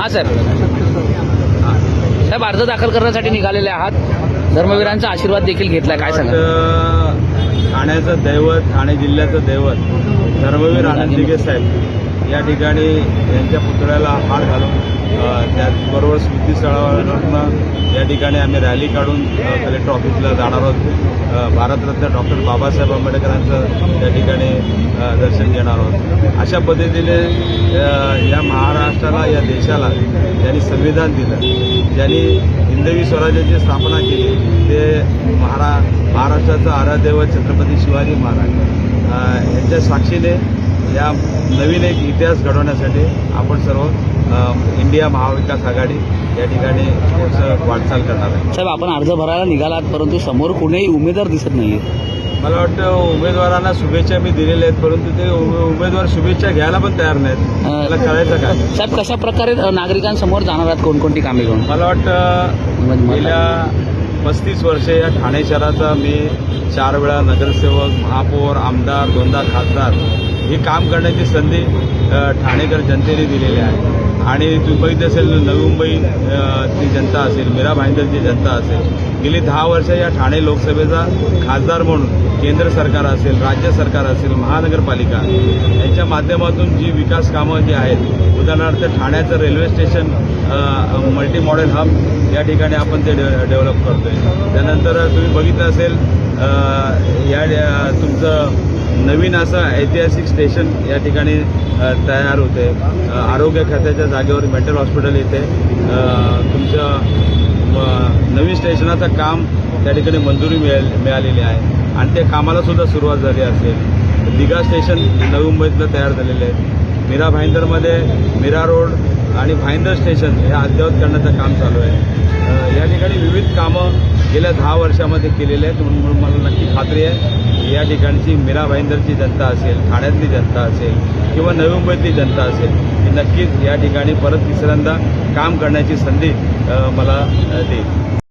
हा सर. साहेब अर्ज दाखल करण्यासाठी निघालेले आहात. धर्मवीरांचा आशीर्वाद देखील घेतलाय. काय सांगा ठाण्याचं दैवत ठाणे जिल्ह्याचं दैवत धर्मवीर आनंद दिघे साहेब या ठिकाणी यांच्या पुतळ्याला हार घालून अ, त्याचबरोबर स्मृतीस्थळावरनं या ठिकाणी आम्ही रॅली काढून कलेक्टर ऑफिसला जाणार आहोत भारतरत्न डॉक्टर बाबासाहेब आंबेडकरांचं त्या ठिकाणी दर्शन घेणार आहोत अशा पद्धतीने या महाराष्ट्राला या देशाला ज्यांनी संविधान दिलं ज्यांनी हिंदवी स्वराज्याची स्थापना केली ते महारा महाराष्ट्राचं आराध्यव छत्रपती शिवाजी महाराज. यांच्या साक्षीने या नवीन एक इतिहास घडवण्यासाठी आपण सर्व इंडिया महाविकास आघाडी या ठिकाणी वाटचाल करणार आहे. साहेब आपण अर्ज भरायला निघालात परंतु समोर कुणीही उमेदवार दिसत नाहीये. मला वाटतं उमेदवारांना शुभेच्छा मी दिलेल्या आहेत परंतु ते उमे- उमेदवार शुभेच्छा घ्यायला पण तयार नाहीत. त्याला करायचं काय? साहेब कशा प्रकारे नागरिकांसमोर जाणार आहात कोणकोणती कामे घेऊन? मला वाटतं गेल्या पस्तीस वर्षे या ठाणे शहराचा मी चार वेळा नगरसेवक महापौर आमदार दोनदा खासदार हे काम करण्याची संधी ठाणेकर जनतेने दिलेली आहे. आणि तुम्ही बघितलं असेल नवी मुंबई जनता असेल मीरा भाईंदरची जनता असेल. गेली दहा वर्ष या ठाणे लोकसभेचा खासदार म्हणून केंद्र सरकार असेल राज्य सरकार असेल महानगरपालिका यांच्या माध्यमातून जी विकास कामं जी आहेत उदाहरणार्थ ठाण्याचं railway station multi model hub या ठिकाणी आपण ते डेव्हलप डेव्हलप करतोय. त्यानंतर तुम्ही बघितलं असेल या तुमचं नवीन असं ऐतिहासिक स्टेशन या ठिकाणी तयार होते. आरोग्य खात्याच्या जागेवर मेंटल हॉस्पिटल येते. तुमच्या म, नवीन स्टेशनाचं काम त्या ठिकाणी मंजुरी मिळाल मिळालेली आहे. आणि त्या कामालासुद्धा सुरुवात झाली असेल. दिघा स्टेशन नवी मुंबईतलं तयार झालेलं आहे. मीरा भाईंदरमध्ये मीरा रोड आणि भाईंदर स्टेशन हे अद्ययावत करण्याचं काम चालू आहे. या ठिकाणी विविध कामं गेल्या दहा वर्षामध्ये केलेले आहेत म्हणून म्हणून मला नक्की खात्री आहे. या ठिकाणची मीरा भाईंदरची जनता असेल ठाण्यातली जनता असेल किंवा नवी मुंबईतली जनता असेल ही नक्कीच या ठिकाणी परत तिसऱ्यांदा काम करण्याची संधी मला देईल.